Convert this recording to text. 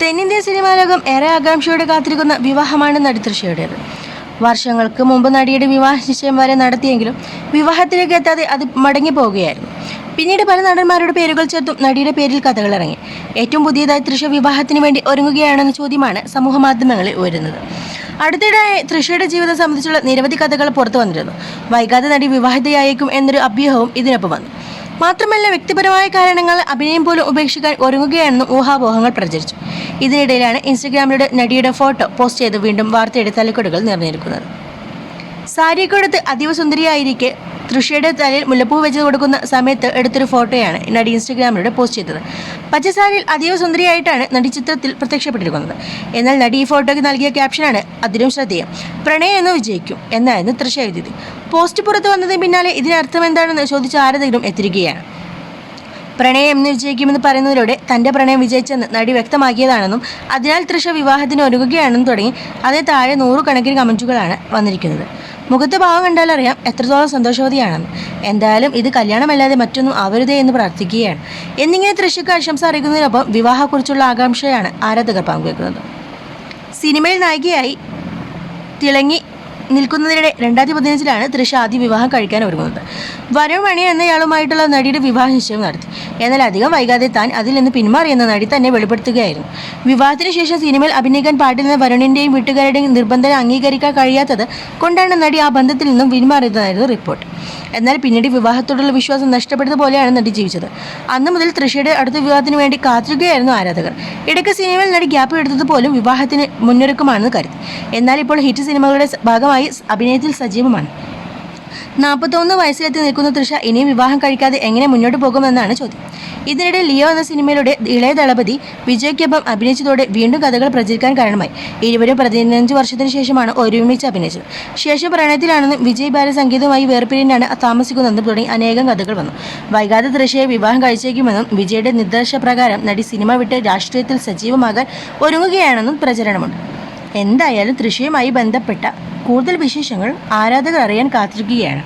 തെന്നിന്ത്യൻ സിനിമാ ലോകം ഏറെ ആകാംക്ഷയോടെ കാത്തിരിക്കുന്ന വിവാഹമാണ് നടി തൃഷയുടേത് വർഷങ്ങൾക്ക് മുമ്പ് നടിയുടെ വിവാഹ നിശ്ചയം വരെ നടത്തിയെങ്കിലും വിവാഹത്തിലേക്ക് എത്താതെ അത് മടങ്ങി പോവുകയായിരുന്നു. പിന്നീട് പല നടന്മാരുടെ പേരുകൾ ചേർത്തും നടിയുടെ പേരിൽ കഥകൾ ഇറങ്ങി. ഏറ്റവും പുതിയതായി തൃശ വിവാഹത്തിന് വേണ്ടി ഒരുങ്ങുകയാണെന്ന ചോദ്യമാണ് സമൂഹ മാധ്യമങ്ങളിൽ ഉയരുന്നത്. അടുത്തിടെ തൃശയുടെ ജീവിതം സംബന്ധിച്ചുള്ള നിരവധി കഥകൾ പുറത്തു വന്നിരുന്നു. വൈകാതെ നടി വിവാഹിതയായേക്കും എന്നൊരു അഭ്യൂഹവും ഇതിനൊപ്പം വന്നു. മാത്രമല്ല വ്യക്തിപരമായ കാരണങ്ങൾ അഭിനയം പോലും ഉപേക്ഷിക്കാൻ ഒരുങ്ങുകയാണെന്നും ഊഹാപോഹങ്ങൾ പ്രചരിച്ചു. ഇതിനിടയിലാണ് ഇൻസ്റ്റഗ്രാമിലൂടെ നടിയുടെ ഫോട്ടോ പോസ്റ്റ് ചെയ്ത് വീണ്ടും വാർത്തയുടെ തലക്കെടുകൾ നിറഞ്ഞിരിക്കുന്നത്. സാരിയൊക്കെ അതീവ സുന്ദരിയായിരിക്കെ തൃഷയുടെ തലയിൽ മുല്ലപ്പൂ വെച്ച് കൊടുക്കുന്ന സമയത്ത് എടുത്തൊരു ഫോട്ടോയാണ് നടി ഇൻസ്റ്റഗ്രാമിലൂടെ പോസ്റ്റ് ചെയ്തത്. പച്ചസാരിയിൽ അതീവ സുന്ദരിയായിട്ടാണ് നടി ചിത്രത്തിൽ പ്രത്യക്ഷപ്പെട്ടിരിക്കുന്നത്. എന്നാൽ നടി ഈ ഫോട്ടോയ്ക്ക് നൽകിയ ക്യാപ്ഷനാണ് അതിലും ശ്രദ്ധേയം പ്രണയം എന്ന് വിജയിക്കും എന്നായിരുന്നു തൃഷ എഴുതിയത് പോസ്റ്റ് പുറത്തു വന്നതിന് പിന്നാലെ ഇതിനർത്ഥം എന്താണെന്ന് ചോദിച്ച ആരെങ്കിലും എത്തിരിക്കുകയാണ്. പ്രണയം എന്ന് വിജയിക്കുമെന്ന് പറയുന്നതിലൂടെ തന്റെ പ്രണയം വിജയിച്ചെന്ന് നടി വ്യക്തമാക്കിയതാണെന്നും അതിനാൽ തൃഷ വിവാഹത്തിന് ഒരുങ്ങുകയാണെന്നും തുടങ്ങി. അതിന് താഴെ നൂറുകണക്കിന് കമന്റുകളാണ് വന്നിരിക്കുന്നത്. മുഖത്തെ ഭാവം കണ്ടാലറിയാം എത്രത്തോളം സന്തോഷവതിയാണെന്ന്. എന്തായാലും ഇത് കല്യാണമല്ലാതെ മറ്റൊന്നും ആവരുതേ എന്ന് പ്രാർത്ഥിക്കുകയാണ്. എന്നിങ്ങനെ തൃശയ്ക്ക് ആശംസ അറിയിക്കുന്നതിനൊപ്പം വിവാഹക്കുറിച്ചുള്ള ആകാംക്ഷയാണ് ആരാധകർ പങ്കുവെക്കുന്നത്. സിനിമയിൽ നായികയായി തിളങ്ങി നിൽക്കുന്നതിനിടെ രണ്ടായിരത്തി പതിനഞ്ചിലാണ് തൃശ ആദ്യ വിവാഹം കഴിക്കാൻ ഒരുങ്ങുന്നത്. വരുൺ മണി എന്നയാളുമായിട്ടുള്ള നടിയുടെ വിവാഹ നിശ്ചയം നടത്തി. എന്നാൽ അധികം വൈകാതെ താൻ അതിൽ നിന്ന് പിന്മാറിയെന്ന നടി തന്നെ വെളിപ്പെടുത്തുകയായിരുന്നു. വിവാഹത്തിന് ശേഷം സിനിമയിൽ അഭിനയിക്കാൻ പാടില്ലെന്ന വരുണിന്റെയും വീട്ടുകാരുടെയും നിർബന്ധം അംഗീകരിക്കാൻ കഴിയാത്തത് കൊണ്ടാണ് നടി ആ ബന്ധത്തിൽ നിന്നും പിന്മാറിയതായിരുന്നു റിപ്പോർട്ട്. എന്നാൽ പിന്നീട് വിവാഹത്തോടുള്ള വിശ്വാസം നഷ്ടപ്പെട്ടത് പോലെയാണ് നടി ജീവിച്ചത്. അന്ന് മുതൽ തൃഷയുടെ അടുത്ത വിവാഹത്തിന് വേണ്ടി കാത്തിരിക്കുകയായിരുന്നു ആരാധകർ. ഇടയ്ക്ക് സിനിമയിൽ നടി ഗ്യാപ്പ് എടുത്തത് പോലും വിവാഹത്തിന് മുന്നൊരുക്കമാണെന്ന് കരുതി. എന്നാൽ ഇപ്പോൾ ഹിറ്റ് സിനിമകളുടെ ഭാഗമായി അഭിനയത്തിൽ സജീവമാണ്. നാൽപ്പത്തൊന്ന് വയസ്സിലെത്തി നിൽക്കുന്ന തൃഷ ഇനിയും വിവാഹം കഴിക്കാതെ എങ്ങനെ മുന്നോട്ട് പോകുമെന്നാണ് ചോദ്യം. ഇതിനിടെ ലിയോ എന്ന സിനിമയിലൂടെ ഇളയ ദളപതി വിജയ്ക്കൊപ്പം അഭിനയിച്ചതോടെ വീണ്ടും കഥകൾ പ്രചരിക്കാൻ കാരണമായി. ഇരുവരും പതിനഞ്ച് വർഷത്തിന് ശേഷമാണ് ഒരുമിച്ച് അഭിനയിച്ചത്. ശേഷം പ്രണയത്തിലാണെന്നും വിജയ് ബാല സംഗീതവുമായി വേർപിരിഞ്ഞാണ് താമസിക്കുന്നതെന്നും തുടങ്ങി അനേകം കഥകൾ വന്നു. വൈകാതെ തൃഷയെ വിവാഹം കഴിച്ചേക്കുമെന്നും വിജയുടെ നിർദ്ദേശപ്രകാരം നടി സിനിമ വിട്ട് രാഷ്ട്രീയത്തിൽ സജീവമാകാൻ ഒരുങ്ങുകയാണെന്നും പ്രചരണമുണ്ട്. എന്തായാലും തൃശയുമായി ബന്ധപ്പെട്ട കൂടുതൽ വിശേഷങ്ങൾ ആരാധകർ അറിയാൻ കാത്തിരിക്കുകയാണ്.